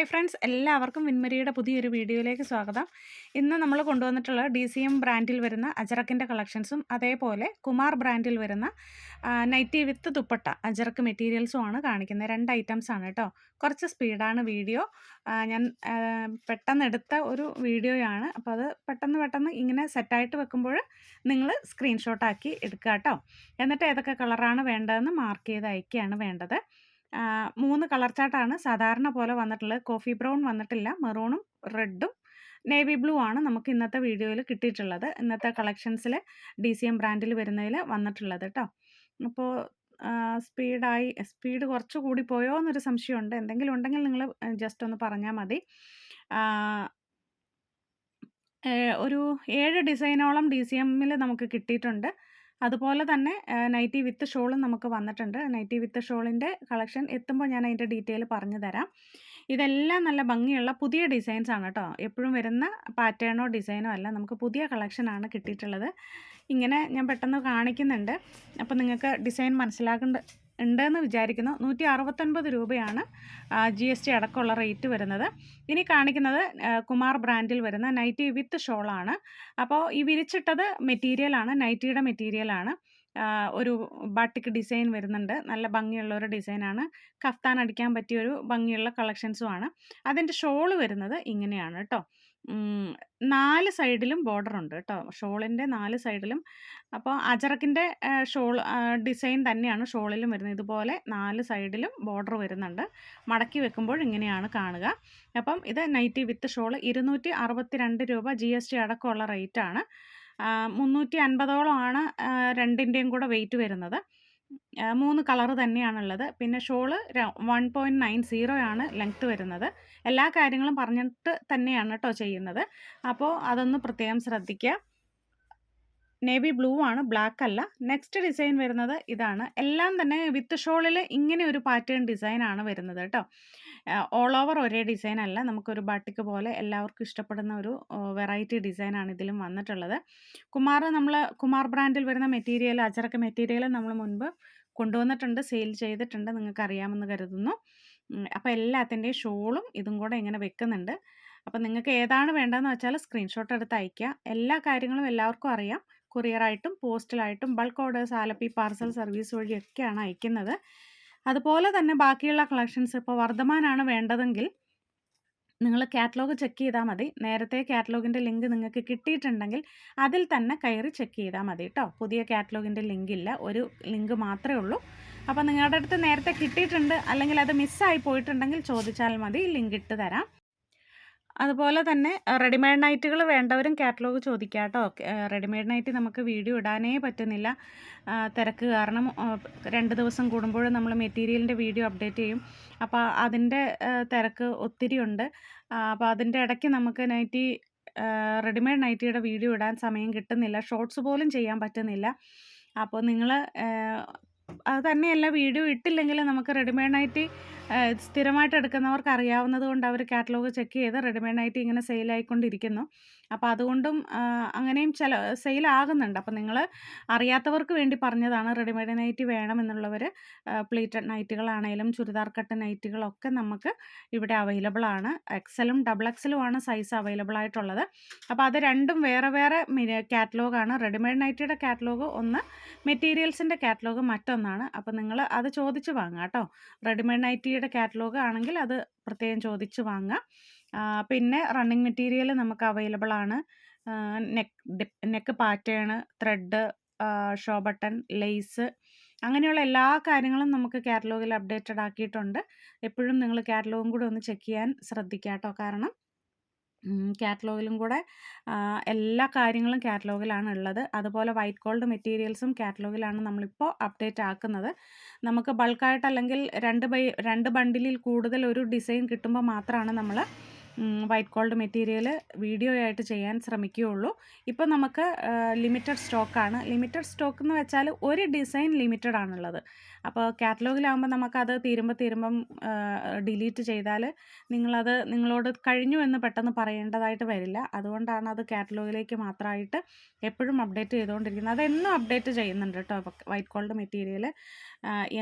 Hi friends എല്ലാവർക്കും വിൻമരിയുടെ പുതിയൊരു വീഡിയോയിലേക്ക് സ്വാഗതം. ഇന്ന് നമ്മൾ കൊണ്ടുവന്നിട്ടുള്ള ഡി സി എം ബ്രാൻഡിൽ വരുന്ന അജറക്കിന്റെ കളക്ഷൻസും അതേപോലെ കുമാർ ബ്രാൻഡിൽ വരുന്ന നൈറ്റി വിത്ത് ദുപ്പട്ട അജറക്ക് മെറ്റീരിയൽസും ആണ് കാണിക്കുന്നത്. രണ്ട് ഐറ്റംസ് ആണ് കേട്ടോ. കുറച്ച് സ്പീഡാണ് വീഡിയോ. ഞാൻ പെട്ടെന്ന് എടുത്ത ഒരു വീഡിയോയാണ്. അപ്പോൾ അത് പെട്ടെന്ന് പെട്ടെന്ന് ഇങ്ങനെ സെറ്റായിട്ട് വെക്കുമ്പോൾ നിങ്ങൾ സ്ക്രീൻഷോട്ടാക്കി എടുക്കുക കേട്ടോ. എന്നിട്ട് ഏതൊക്കെ കളറാണ് വേണ്ടതെന്ന് മാർക്ക് ചെയ്ത് അയക്കുകയാണ് വേണ്ടത്. മൂന്ന് കളർ ചാർട്ടാണ് സാധാരണ പോലെ വന്നിട്ടുള്ളത്. കോഫി ബ്രൗൺ വന്നിട്ടില്ല മെറൂണും റെഡും നേവി ബ്ലൂ ആണ് നമുക്ക് ഇന്നത്തെ വീഡിയോയിൽ കിട്ടിയിട്ടുള്ളത്. ഇന്നത്തെ കളക്ഷൻസിൽ ഡി സി എം ബ്രാൻഡിൽ വരുന്നതിൽ വന്നിട്ടുള്ളത് കേട്ടോ അപ്പോൾ സ്പീഡായി സ്പീഡ് കുറച്ച് കൂടി പോയോ എന്നൊരു സംശയമുണ്ട്. എന്തെങ്കിലും ഉണ്ടെങ്കിൽ നിങ്ങൾ ജസ്റ്റ് ഒന്ന് പറഞ്ഞാൽ മതി. ഒരു ഏഴ് ഡിസൈനോളം ഡി സി എമ്മിൽ നമുക്ക് കിട്ടിയിട്ടുണ്ട്. അതുപോലെ തന്നെ നൈറ്റി വിത്ത് ഷോളും നമുക്ക് വന്നിട്ടുണ്ട്. നൈറ്റി വിത്ത് ഷോളിന്റെ കളക്ഷൻ എത്തുമ്പോൾ ഞാൻ അതിന്റെ ഡീറ്റെയിൽ പറഞ്ഞു തരാം. ഇതെല്ലാം നല്ല ഭംഗിയുള്ള പുതിയ ഡിസൈൻസ് ആണ് കേട്ടോ. എപ്പോഴും വരുന്ന പാറ്റേണോ ഡിസൈനോ അല്ല നമുക്ക് പുതിയ കളക്ഷനാണ് കിട്ടിയിട്ടുള്ളത്. ഇങ്ങനെ ഞാൻ പെട്ടെന്ന് കാണിക്കുന്നുണ്ട്. അപ്പോൾ നിങ്ങൾക്ക് ഡിസൈൻ മനസ്സിലാക്കേണ്ട ഉണ്ടെന്ന് വിചാരിക്കുന്നു. നൂറ്റി അറുപത്തൊൻപത് രൂപയാണ് ജി എസ് ടി അടക്കമുള്ള റേറ്റ് വരുന്നത്. ഇനി കാണിക്കുന്നത് കുമാർ ബ്രാൻഡിൽ വരുന്ന നൈറ്റി വിത്ത് ഷോളാണ് അപ്പോൾ ഈ വിരിച്ചിട്ടത് മെറ്റീരിയലാണ് നൈറ്റിയുടെ മെറ്റീരിയലാണ് ഒരു ബാട്ടിക് ഡിസൈൻ വരുന്നുണ്ട്. നല്ല ഭംഗിയുള്ള ഒരു ഡിസൈനാണ് കഫ്താൻ അടിക്കാൻ പറ്റിയ ഒരു ഭംഗിയുള്ള കളക്ഷൻസുമാണ് അതിന്റെ ഷോൾ വരുന്നത് ഇങ്ങനെയാണ് കേട്ടോ. നാല് സൈഡിലും ബോർഡർ ഉണ്ട് കേട്ടോ. ഷോളിന്റെ നാല് സൈഡിലും. അപ്പോൾ അജറക്കിന്റെ ഷോൾ ഡിസൈൻ തന്നെയാണ് ഷോളിലും വരുന്നത്. ഇതുപോലെ നാല് സൈഡിലും ബോർഡർ വരുന്നുണ്ട്. മടക്കി വെക്കുമ്പോൾ ഇങ്ങനെയാണ് കാണുക. അപ്പം ഇത് നൈറ്റി വിത്ത് അറുപത്തി രണ്ട് രൂപ ജി എസ് ടി അടക്കമുള്ള റേറ്റാണ്. മുന്നൂറ്റി അൻപതോളമാണ് രണ്ടിന്റെയും കൂടെ വെയിറ്റ് വരുന്നത്. മൂന്ന് കളറ് തന്നെയാണുള്ളത്. പിന്നെ ഷോൾ നയൻ സീറോ ആണ് ലെങ്ത്ത് വരുന്നത്. എല്ലാ കാര്യങ്ങളും പറഞ്ഞിട്ട് തന്നെയാണ് കേട്ടോ ചെയ്യുന്നത്. അപ്പോൾ അതൊന്ന് പ്രത്യേകം ശ്രദ്ധിക്കുക. നേവി ബ്ലൂ ആണ് ബ്ലാക്ക് അല്ല. നെക്സ്റ്റ് ഡിസൈൻ വരുന്നത് ഇതാണ്. എല്ലാം തന്നെ വിത്ത് ഷോളിൽ ഇങ്ങനെ ഒരു പാറ്റേൺ ഡിസൈൻ ആണ് വരുന്നത് കേട്ടോ ഓൾ ഓവർ ഒരേ ഡിസൈൻ അല്ല. നമുക്കൊരു ബാട്ടിക്ക് പോലെ എല്ലാവർക്കും ഇഷ്ടപ്പെടുന്ന ഒരു വെറൈറ്റി ഡിസൈൻ ആണ് ഇതിലും വന്നിട്ടുള്ളത്. കുമാർ നമ്മൾ കുമാർ ബ്രാൻഡിൽ വരുന്ന മെറ്റീരിയൽ അച്ചറക്ക മെറ്റീരിയൽ നമ്മൾ മുൻപ് കൊണ്ടുവന്നിട്ടുണ്ട് സെയിൽ ചെയ്തിട്ടുണ്ട് നിങ്ങൾക്ക് അറിയാമെന്ന് കരുതുന്നു അപ്പോൾ എല്ലാത്തിന്റെയും ഷോളും ഇതും കൂടെ ഇങ്ങനെ വെക്കുന്നുണ്ട്. അപ്പോൾ നിങ്ങൾക്ക് ഏതാണ് വേണ്ടതെന്ന് വെച്ചാൽ സ്ക്രീൻഷോട്ട് എടുത്ത് അയയ്ക്കുക എല്ലാ കാര്യങ്ങളും എല്ലാവർക്കും അറിയാം. കൊറിയറായിട്ടും പോസ്റ്റലായിട്ടും bulk orders Alleppey parcel service വഴിയൊക്കെയാണ് അയക്കുന്നത്. അതുപോലെ തന്നെ ബാക്കിയുള്ള കളക്ഷൻസ് ഇപ്പോൾ വർദ്ധമാനാണ് വേണ്ടതെങ്കിൽ നിങ്ങൾ കാറ്റലോഗ് ചെക്ക് ചെയ്താൽ മതി. നേരത്തെ കാറ്റലോഗിന്റെ ലിങ്ക് നിങ്ങൾക്ക് കിട്ടിയിട്ടുണ്ടെങ്കിൽ അതിൽ തന്നെ കയറി ചെക്ക് ചെയ്താൽ മതി കേട്ടോ. പുതിയ കാറ്റലോഗിന്റെ ലിങ്ക് ഇല്ല ഒരു ലിങ്ക് മാത്രമേ ഉള്ളൂ. അപ്പോൾ നിങ്ങളുടെ അടുത്ത് നേരത്തെ കിട്ടിയിട്ടുണ്ട് അല്ലെങ്കിൽ അത് മിസ്സായി പോയിട്ടുണ്ടെങ്കിൽ ചോദിച്ചാൽ മതി ലിങ്ക് ഇട്ട് തരാം. അതുപോലെ തന്നെ റെഡിമെയ്ഡ് നൈറ്റുകൾ വേണ്ടവരും കാറ്റലോഗ് ചോദിക്കുക കേട്ടോ റെഡിമെയ്ഡ് നൈറ്റ് നമുക്ക് വീഡിയോ ഇടാനേ പറ്റുന്നില്ല. തിരക്ക് കാരണം രണ്ട് ദിവസം കൂടുമ്പോൾ നമ്മൾ മെറ്റീരിയലിന്റെ വീഡിയോ അപ്ഡേറ്റ് ചെയ്യും. അപ്പോൾ അതിന്റെ തിരക്ക് ഒത്തിരി ഉണ്ട്. അപ്പോൾ അതിന്റെ ഇടയ്ക്ക് നമുക്ക് നൈറ്റി റെഡിമെയ്ഡ് നൈറ്റിയുടെ വീഡിയോ ഇടാൻ സമയം കിട്ടുന്നില്ല. ഷോർട്സ് പോലും ചെയ്യാൻ പറ്റുന്നില്ല. അപ്പോൾ നിങ്ങൾ അത് തന്നെയല്ല വീഡിയോ ഇട്ടില്ലെങ്കിൽ നമുക്ക് റെഡിമെയ്ഡ് നൈറ്റി സ്ഥിരമായിട്ട് എടുക്കുന്നവർക്ക് അറിയാവുന്നത് കൊണ്ട് അവർ കാറ്റലോഗ് ചെക്ക് ചെയ്ത് റെഡിമെയ്ഡ് നൈറ്റി ഇങ്ങനെ സെയിലായിക്കൊണ്ടിരിക്കുന്നു അപ്പോൾ അതുകൊണ്ടും അങ്ങനെയും ചില സെയിലാകുന്നുണ്ട് അപ്പോൾ നിങ്ങൾ അറിയാത്തവർക്ക് വേണ്ടി പറഞ്ഞതാണ് റെഡിമെയ്ഡ് നൈറ്റി വേണമെന്നുള്ളവർ പ്ലീറ്റഡ് നൈറ്റുകളാണേലും ചുരിദാർ കട്ട് നൈറ്റുകളൊക്കെ നമുക്ക് ഇവിടെ അവൈലബിൾ ആണ്. എക്സലും ഡബിൾ എക്സലും ആണ് സൈസ് അവൈലബിൾ ആയിട്ടുള്ളത്. അപ്പോൾ അത് രണ്ടും വേറെ വേറെ കാറ്റലോഗാണ് റെഡിമെയ്ഡ് നൈറ്റിയുടെ കാറ്റലോഗ് ഒന്ന് മെറ്റീരിയൽസിന്റെ കാറ്റലോഗ് മറ്റൊന്നാണ് അപ്പോൾ നിങ്ങൾ അത് ചോദിച്ച് വാങ്ങുക കേട്ടോ. റെഡിമെയ്ഡ് നൈറ്റിയുടെ കാറ്റലോഗ് ആണെങ്കിൽ അത് പ്രത്യേകം ചോദിച്ച് വാങ്ങുക ആ, പിന്നെ റണ്ണിങ് മെറ്റീരിയൽ നമുക്ക് അവൈലബിൾ ആണ്. Neck neck pattern thread show button lace അങ്ങനെയുള്ള എല്ലാ കാര്യങ്ങളും നമുക്ക് കാറ്റലോഗിൽ അപ്ഡേറ്റഡ് ആക്കിയിട്ടുണ്ട്. എപ്പോഴും നിങ്ങൾ കാറ്റലോഗും കൂടി ഒന്ന് ചെക്ക് ചെയ്യാൻ ശ്രദ്ധിക്കുക കേട്ടോ. കാരണം കാറ്റലോഗിലും കൂടെ എല്ലാ കാര്യങ്ങളും കാറ്റലോഗിലാണ് ഉള്ളത്. അതുപോലെ വൈറ്റ് ഗോൾഡ് മെറ്റീരിയൽസും കാറ്റലോഗിലാണ് നമ്മളിപ്പോൾ അപ്ഡേറ്റ് ആക്കുന്നത്. നമുക്ക് ബൾക്കായിട്ട് അല്ലെങ്കിൽ രണ്ട് ബൈ രണ്ട് ബണ്ടിലിൽ കൂടുതൽ ഒരു ഡിസൈൻ കിട്ടുമ്പോൾ മാത്രമാണ് നമ്മൾ വൈറ്റ് ഗോൾഡ് മെറ്റീരിയൽ വീഡിയോ ആയിട്ട് ചെയ്യാൻ ശ്രമിക്കുകയുള്ളൂ. ഇപ്പോൾ നമുക്ക് ലിമിറ്റഡ് സ്റ്റോക്കാണ് ലിമിറ്റഡ് സ്റ്റോക്ക് എന്ന് വെച്ചാൽ ഒരു ഡിസൈൻ ലിമിറ്റഡ് ആണുള്ളത്. അപ്പോൾ കാറ്റലോഗിലാകുമ്പോൾ നമുക്കത് തീരുമ്പോൾ തീരുമ്പം ഡിലീറ്റ് ചെയ്താൽ നിങ്ങളത് നിങ്ങളോട് കഴിഞ്ഞു എന്ന് പെട്ടെന്ന് പറയേണ്ടതായിട്ട് വരില്ല. അതുകൊണ്ടാണ് അത് കാറ്റലോഗിലേക്ക് മാത്രമായിട്ട് എപ്പോഴും അപ്ഡേറ്റ് ചെയ്തുകൊണ്ടിരിക്കുന്നത്. അതെന്നും അപ്ഡേറ്റ് ചെയ്യുന്നുണ്ട് കേട്ടോ വൈറ്റ് ഗോൾഡ് മെറ്റീരിയൽ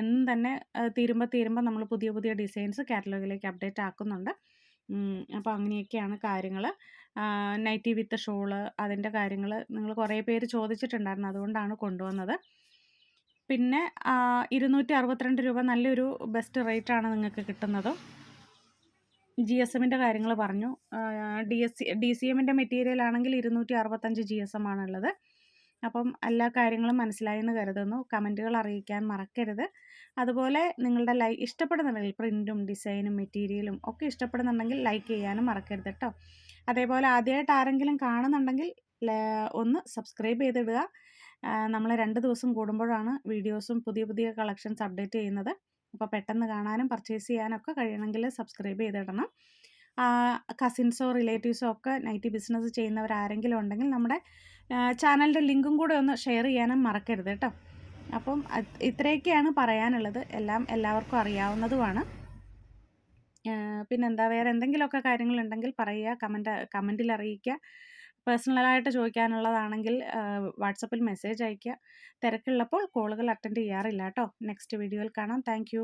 എന്നും തന്നെ തീരുമ്പോൾ തീരുമ്പോൾ നമ്മൾ പുതിയ പുതിയ ഡിസൈൻസ് കാറ്റലോഗിലേക്ക് അപ്ഡേറ്റ് ആക്കുന്നുണ്ട്. അപ്പോൾ അങ്ങനെയൊക്കെയാണ് കാര്യങ്ങൾ നൈറ്റി വിത്ത് ഷോൾ അതിന്റെ കാര്യങ്ങൾ നിങ്ങൾ കുറേ പേര് ചോദിച്ചിട്ടുണ്ടായിരുന്നു. അതുകൊണ്ടാണ് കൊണ്ടുവന്നത്. പിന്നെ ഇരുന്നൂറ്റി അറുപത്തിരണ്ട് രൂപ നല്ലൊരു ബെസ്റ്റ് റേറ്റാണ് നിങ്ങൾക്ക് കിട്ടുന്നത്. ജി എസ് എമ്മിന്റെ കാര്യങ്ങൾ പറഞ്ഞു. D S C D C എമ്മിന്റെ മെറ്റീരിയൽ ആണെങ്കിൽ ഇരുന്നൂറ്റി അറുപത്തഞ്ച് ജി എസ് എം ആണുള്ളത്. അപ്പം എല്ലാ കാര്യങ്ങളും മനസ്സിലായെന്ന് കരുതുന്നു. കമന്റുകൾ അറിയിക്കാൻ മറക്കരുത്. അതുപോലെ നിങ്ങളുടെ ലൈ ഇഷ്ടപ്പെടുന്നുണ്ടെങ്കിൽ പ്രിന്റും ഡിസൈനും മെറ്റീരിയലും ഒക്കെ ഇഷ്ടപ്പെടുന്നുണ്ടെങ്കിൽ ലൈക്ക് ചെയ്യാനും മറക്കരുത് കേട്ടോ അതേപോലെ ആദ്യമായിട്ട് ആരെങ്കിലും കാണുന്നുണ്ടെങ്കിൽ ഒന്ന് സബ്സ്ക്രൈബ് ചെയ്തിടുക. നമ്മൾ രണ്ട് ദിവസം കൂടുമ്പോഴാണ് വീഡിയോസും പുതിയ പുതിയ കളക്ഷൻസ് അപ്ഡേറ്റ് ചെയ്യുന്നത്. അപ്പോൾ പെട്ടെന്ന് കാണാനും പർച്ചേസ് ചെയ്യാനൊക്കെ കഴിയണമെങ്കിൽ സബ്സ്ക്രൈബ് ചെയ്തിടണം. കസിൻസോ റിലേറ്റീവ്സോ ഒക്കെ നൈറ്റി ബിസിനസ് ചെയ്യുന്നവരാരെങ്കിലും ഉണ്ടെങ്കിൽ നമ്മുടെ ചാനലിന്റെ ലിങ്കും കൂടെ ഒന്ന് ഷെയർ ചെയ്യാനും മറക്കരുത് കേട്ടോ. അപ്പം ഇത്രയൊക്കെയാണ് പറയാനുള്ളത്. എല്ലാം എല്ലാവർക്കും അറിയാവുന്നതുമാണ്. പിന്നെന്താ വേറെ എന്തെങ്കിലുമൊക്കെ കാര്യങ്ങളുണ്ടെങ്കിൽ പറയുക കമന്റ് കമന്റിൽ അറിയിക്കുക. പേഴ്സണലായിട്ട് ചോദിക്കാനുള്ളതാണെങ്കിൽ വാട്സപ്പിൽ മെസ്സേജ് അയയ്ക്കുക. തിരക്കുള്ളപ്പോൾ കോളുകൾ അറ്റൻഡ് ചെയ്യാറില്ല കേട്ടോ. നെക്സ്റ്റ് വീഡിയോയിൽ കാണാം. താങ്ക്